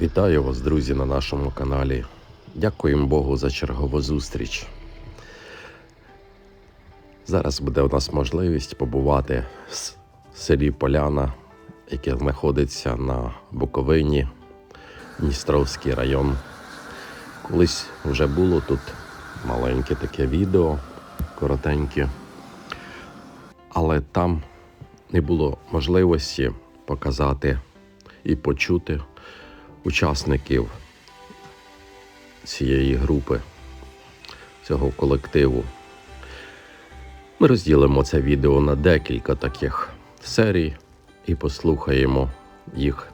Вітаю вас, друзі, на нашому каналі. Дякуємо Богу за чергову зустріч. Зараз буде у нас можливість побувати в селі Поляна, яке знаходиться на Буковині, Дністровський район. Колись вже було тут маленьке таке відео, коротеньке, але там не було можливості показати і почути учасників цієї групи, цього колективу. Ми розділимо це відео на декілька таких серій і послухаємо їх,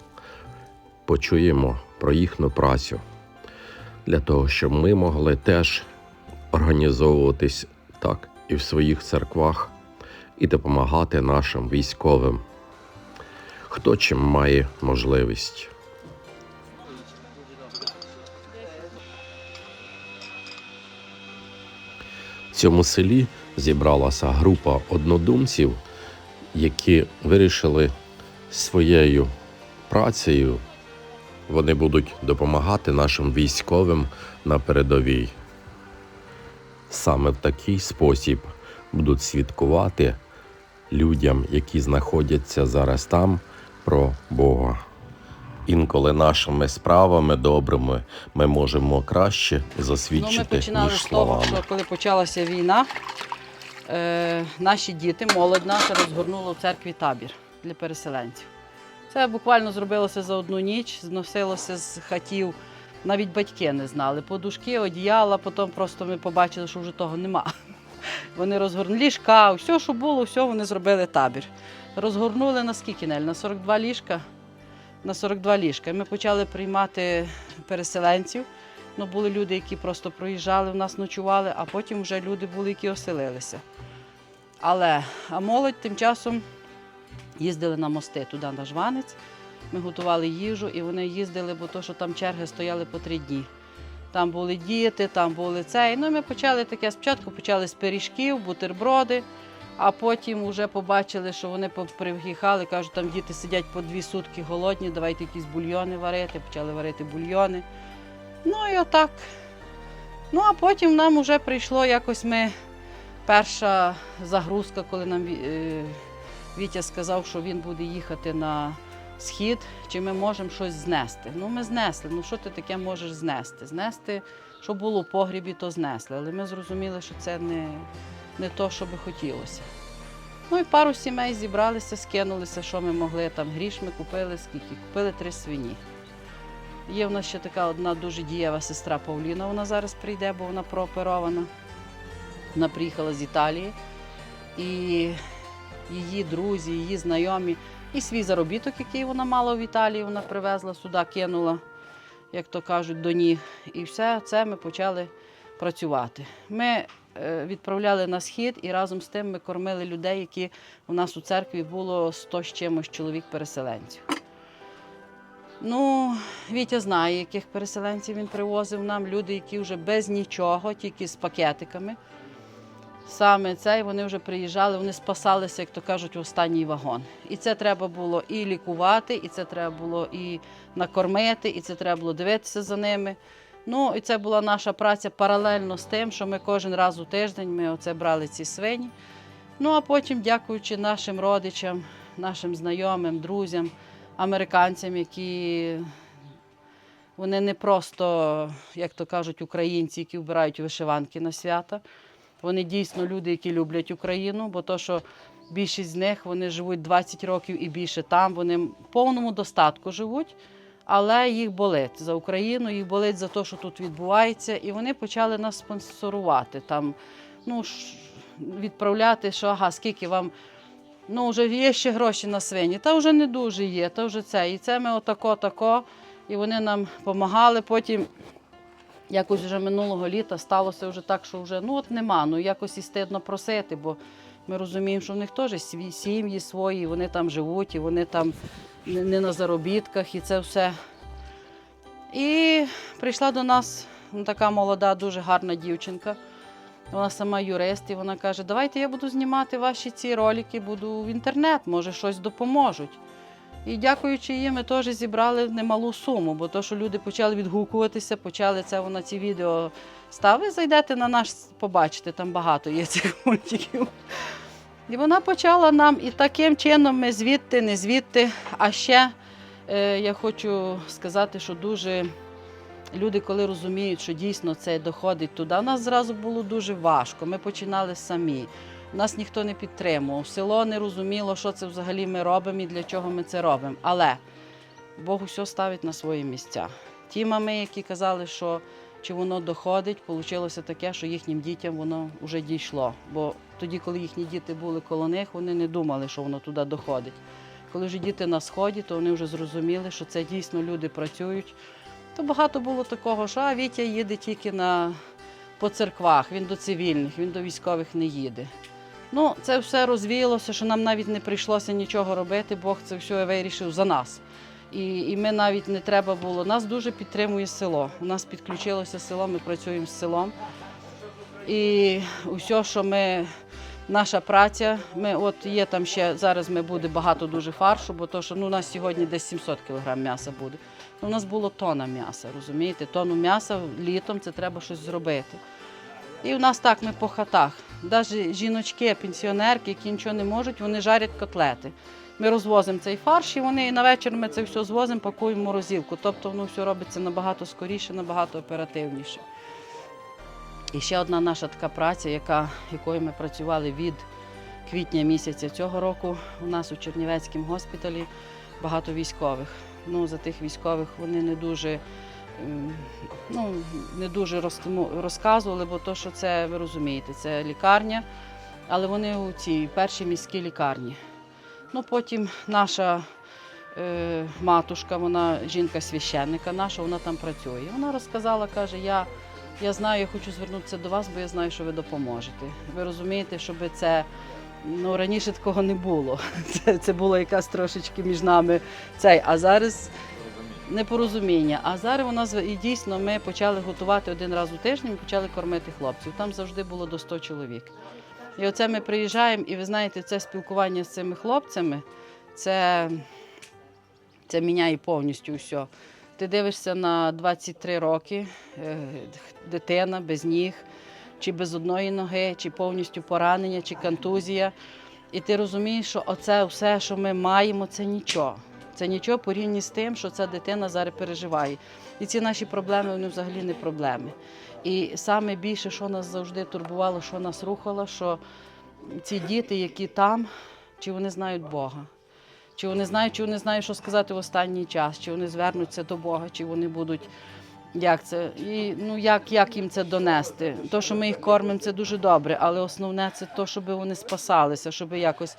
почуємо про їхню працю, для того, щоб ми могли теж організовуватись так і в своїх церквах, і допомагати нашим військовим, хто чим має можливість. Цьому селі зібралася група однодумців, які вирішили своєю працею вони будуть допомагати нашим військовим на передовій. Саме в такий спосіб будуть свідкувати людям, які знаходяться зараз там, про Бога. Інколи нашими справами добрими ми можемо краще Ну, засвідчити, ми починали ніж з того, що коли почалася війна, е, наші діти, молодь наша розгорнула в церкві табір для переселенців. Це буквально зробилося за одну ніч, зносилося з хатів. Навіть батьки не знали. Подушки, одіяла, потім просто ми побачили, що вже того нема. Вони розгорнули ліжка, все, що було, все вони зробили табір. Розгорнули на скільки, Нель? На 42 ліжка. На 42 ліжка. Ми почали приймати переселенців. Ну, були люди, які просто проїжджали, в нас ночували, а потім вже люди були, які оселилися. Але а молодь тим часом їздили на мости туди на Жванець. Ми готували їжу і вони їздили, бо то, що там черги стояли по три дні. Там були діти, там були цей. Ну, ми почали таке. Спочатку почали з пиріжків, бутерброди, а потім вже побачили, що вони привгіхали, кажуть, там діти сидять по дві сутки голодні, давайте якісь бульйони варити. Почали варити бульйони. Ну і отак. Ну, а потім нам вже прийшло якось ми. Перша загрузка, коли нам е, Вітя сказав, що він буде їхати на схід, чи ми можемо щось знести. Ну, ми знесли. Ну, що ти таке можеш знести? Знести, що було в погрібі, то знесли. Але ми зрозуміли, що це не, не то, що би хотілося. Ну і пару сімей зібралися, скинулися, що ми могли. Там гріш ми купили скільки? Купили три свині. Є в нас ще така одна дуже дієва сестра Павліна. Вона зараз прийде, бо вона прооперована. Вона приїхала з Італії. І її друзі, її знайомі, і свій заробіток, який вона мала в Італії, вона привезла сюди, кинула, як то кажуть, до ніг. І все це ми почали працювати. Ми відправляли на схід і разом з тим ми кормили людей, які у нас у церкві було 100 з чимось чоловік переселенців. Ну, Вітя знає, яких переселенців він привозив нам. Люди, які вже без нічого, тільки з пакетиками. Саме цей вони вже приїжджали, вони спасалися, як то кажуть, в останній вагон. І це треба було і лікувати, і це треба було і накормити, і це треба було дивитися за ними. Ну, і це була наша праця паралельно з тим, що ми кожен раз у тиждень ми оце брали ці свині. Ну а потім, дякуючи нашим родичам, нашим знайомим, друзям, американцям, які вони не просто, як то кажуть, українці, які вбирають вишиванки на свята. Вони дійсно люди, які люблять Україну, бо то, що більшість з них вони живуть 20 років і більше там, вони в повному достатку живуть, але їх болить за Україну, їх болить за те, що тут відбувається, і вони почали нас спонсорувати там, ну, відправляти, що ага, скільки вам. Ну, вже є ще гроші на свині, та вже не дуже є, та вже це. І це ми отако, тако. І вони нам допомагали. Потім якось вже минулого літа сталося вже так, що вже ну от нема. Ну якось і стидно просити, бо ми розуміємо, що в них теж сім'ї свої, вони там живуть, і вони там не не на заробітках, і це все. І прийшла до нас ну, така молода, дуже гарна дівчинка. Вона сама юрист, і вона каже: Давайте я буду знімати ваші ці ролики, буду в інтернет, може щось допоможуть. І дякуючи їм, ми теж зібрали немалу суму, бо то, що люди почали відгукуватися, почали це на ці відео ставити. Зайдете на наш, побачите, там багато є цих мультиків. І вона почала нам, і таким чином ми звідти, не звідти. А ще е, я хочу сказати, що дуже люди, коли розуміють, що дійсно це доходить туди, у нас зразу було дуже важко. Ми починали самі. Нас ніхто не підтримував. Село не розуміло, що це взагалі ми робимо і для чого ми це робимо. Але Бог усе ставить на свої місця. Ті мами, які казали, що чи воно доходить, вийшло таке, що їхнім дітям воно вже дійшло. Бо тоді, коли їхні діти були коло них, вони не думали, що воно туди доходить. Коли вже діти на сході, то вони вже зрозуміли, що це дійсно люди працюють. То багато було такого, що а Вітя їде тільки на, по церквах, він до цивільних, він до військових не їде. Ну, це все розвіялося, що нам навіть не прийшлося нічого робити, Бог це все вирішив за нас. І, і ми навіть не треба було. Нас дуже підтримує село. У нас підключилося село, ми працюємо з селом. І усе, що ми, наша праця, ми от є там ще, зараз ми буде багато дуже фаршу, бо то, що ну, у нас сьогодні десь 700 кг м'яса буде. Ну, у нас було тонна м'яса, розумієте? Тонну м'яса літом це треба щось зробити. І в нас так ми по хатах. Навіть жіночки, пенсіонерки, які нічого не можуть, вони жарять котлети. Ми розвозимо цей фарш і вони і на вечір ми це все звозимо, пакуємо в морозилку. Тобто воно все робиться набагато скоріше, набагато оперативніше. І ще одна наша така праця, яка, якою ми працювали від квітня місяця цього року. У нас у Чернівецькому госпіталі багато військових. Ну, за тих військових вони не дуже, ну, не дуже розказували, бо то, що це, ви розумієте, це лікарня, але вони у цій першій міській лікарні. Ну, потім наша е, матушка, вона жінка священника наша, вона там працює. Вона розказала, каже, я, я знаю, я хочу звернутися до вас, бо я знаю, що ви допоможете. Ви розумієте, щоб це. Ну, раніше такого не було. Це, це було якась трошечки між нами цей. А зараз непорозуміння. А зараз у нас і дійсно ми почали готувати один раз у тиждень, ми почали кормити хлопців. Там завжди було до 100 чоловік. І оце ми приїжджаємо, і ви знаєте, це спілкування з цими хлопцями, це, це міняє повністю все. Ти дивишся на 23 роки, е, дитина без ніг, чи без одної ноги, чи повністю поранення, чи контузія. І ти розумієш, що оце все, що ми маємо, це нічого. Це нічого порівняно з тим, що ця дитина зараз переживає. І ці наші проблеми вони взагалі не проблеми. І саме більше, що нас завжди турбувало, що нас рухало, що ці діти, які там, чи вони знають Бога, чи вони знають, чи вони знають, що сказати в останній час, чи вони звернуться до Бога, чи вони будуть. Як це? І ну як, як їм це донести? То, що ми їх кормимо, це дуже добре, але основне це то, щоб вони спасалися, щоб якось.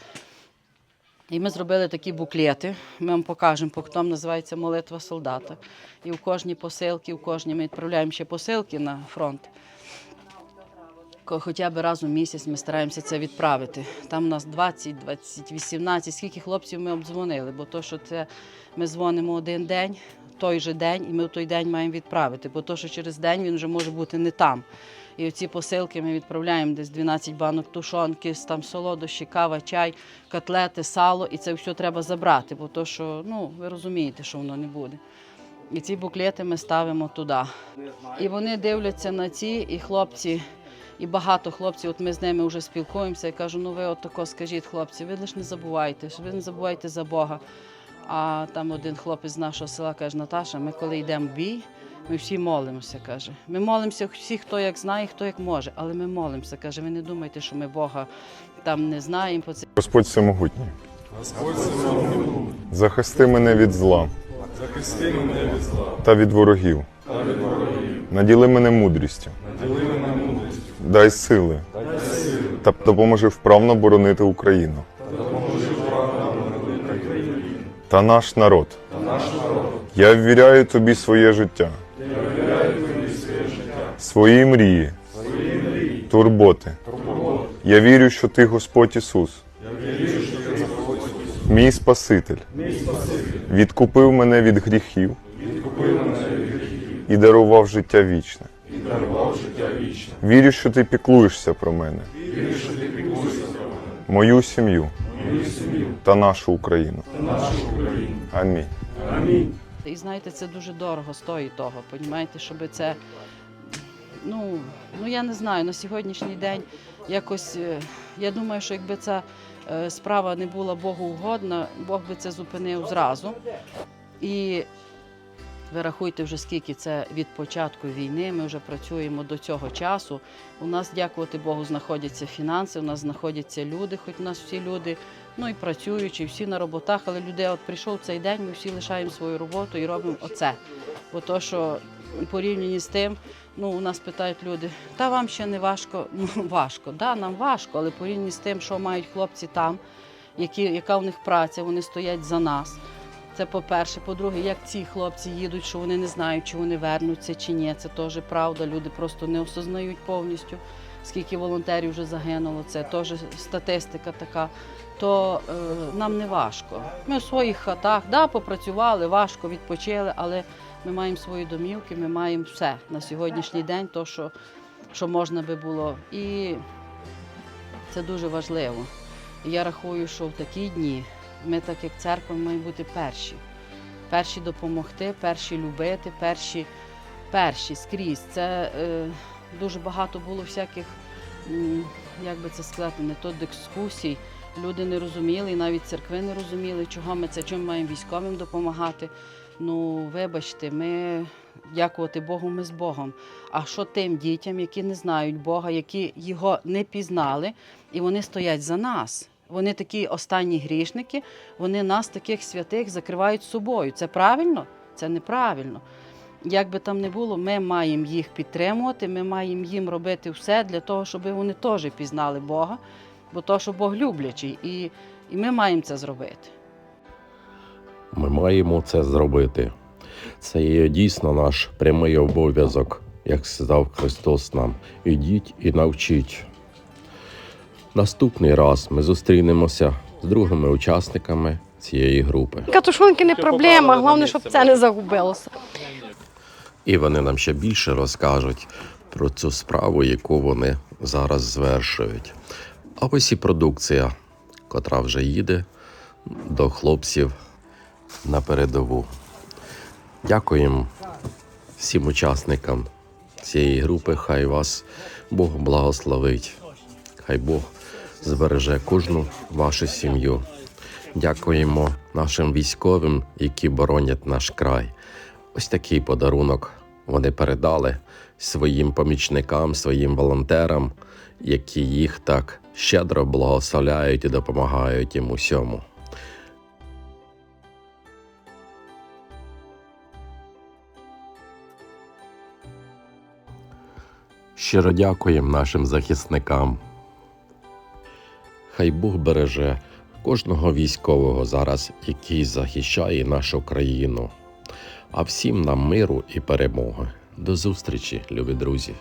І ми зробили такі буклети. Ми вам покажемо, там називається Молитва солдата. І в кожній посилці, в кожній ми відправляємо ще посилки на фронт. Хоча б раз у місяць ми стараємося це відправити. Там у нас 20, 20, 18, скільки хлопців ми обдзвонили, бо то, що це ми дзвонимо один день, той же день, і ми в той день маємо відправити, бо то, що через день він вже може бути не там. І оці посилки ми відправляємо десь 12 банок тушонки, там солодощі, кава, чай, котлети, сало, і це все треба забрати, бо то, що ну, ви розумієте, що воно не буде. І ці буклети ми ставимо туди. І вони дивляться на ці, і хлопці, і багато хлопців, от ми з ними вже спілкуємося. Я кажу, ну ви от тако скажіть, хлопці, ви лише не забувайте, ви не забувайте за Бога. А там один хлопець з нашого села каже, Наташа, ми коли йдемо в бій, ми всі молимося, каже. Ми молимося всі, хто як знає, хто як може, але ми молимося. Каже, ви не думайте, що ми Бога там не знаємо. по це Господь всемогутній. Захисти мене від зла Захисти мене від зла та від ворогів. та від ворогів. Наділи мене мудрістю, Наділи мене мудрістю, дай сили дай сили, та допоможи вправно боронити Україну допоможи ворогам на Україні та наш народ. та наш народ. Я ввіряю тобі своє життя, свої мрії, свої мрії, турботи. турботи. Я вірю, що ти Господь Ісус, мій Спаситель, мій Спаситель, відкупив мене від гріхів відкупив мене від гріхів і дарував життя вічне. і дарував життя вічне. Вірю, що ти піклуєшся про мене, Вірю, що ти піклуєшся про мене, мою сім'ю мою сім'ю та нашу Україну. та нашу Україну. Амінь. Амінь. І знаєте, це дуже дорого стоїть того. Понімаєте, щоб це. Ну, ну я не знаю, на сьогоднішній день якось. е, Я думаю, що якби ця е, справа не була Богу угодна, Бог би це зупинив зразу. І ви рахуйте вже скільки це від початку війни. Ми вже працюємо до цього часу. У нас, дякувати Богу, знаходяться фінанси, у нас знаходяться люди, хоч у нас всі люди, ну і працюючі, всі на роботах, але людей, от прийшов цей день, ми всі лишаємо свою роботу і робимо оце. Бо то, що порівняні з тим, ну у нас питають люди, та вам ще не важко. Ну важко, да, нам важко, але порівняні з тим, що мають хлопці там, які, яка в них праця, вони стоять за нас. Це по-перше. По-друге, як ці хлопці їдуть, що вони не знають, чи вони вернуться чи ні. Це теж правда. Люди просто не осознають повністю, скільки волонтерів вже загинуло. Це теж статистика така. То е, нам не важко. Ми в своїх хатах, да, попрацювали, важко відпочили, але ми маємо свої домівки, ми маємо все на сьогоднішній день, то, що, що можна би було. І це дуже важливо. Я рахую, що в такі дні ми, так як церква, маємо бути перші. Перші допомогти, перші любити, перші, перші скрізь. Це е, дуже багато було всяких, як би це сказати, не то дискусій. Люди не розуміли, і навіть церкви не розуміли, чого ми це, чим маємо військовим допомагати. Ну, вибачте, ми дякувати Богу, ми з Богом. А що тим дітям, які не знають Бога, які його не пізнали, і вони стоять за нас. Вони такі останні грішники, вони нас, таких святих, закривають собою. Це правильно? Це неправильно. Як би там не було, ми маємо їх підтримувати, ми маємо їм робити все для того, щоб вони теж пізнали Бога, бо то, що Бог люблячий, і, і ми маємо це зробити. Ми маємо це зробити. Це є дійсно наш прямий обов'язок, як сказав Христос нам. Ідіть і навчіть. Наступний раз ми зустрінемося з другими учасниками цієї групи. Катушонки не проблема, головне, щоб це не загубилося. І вони нам ще більше розкажуть про цю справу, яку вони зараз звершують. А ось і продукція, котра вже їде до хлопців на передову. Дякуємо всім учасникам цієї групи. Хай вас Бог благословить. Хай Бог збереже кожну вашу сім'ю. Дякуємо нашим військовим, які боронять наш край. Ось такий подарунок вони передали своїм помічникам, своїм волонтерам, які їх так щедро благословляють і допомагають їм усьому. Щиро дякуємо нашим захисникам. Хай Бог береже кожного військового зараз, який захищає нашу країну. А всім нам миру і перемоги. До зустрічі, любі друзі!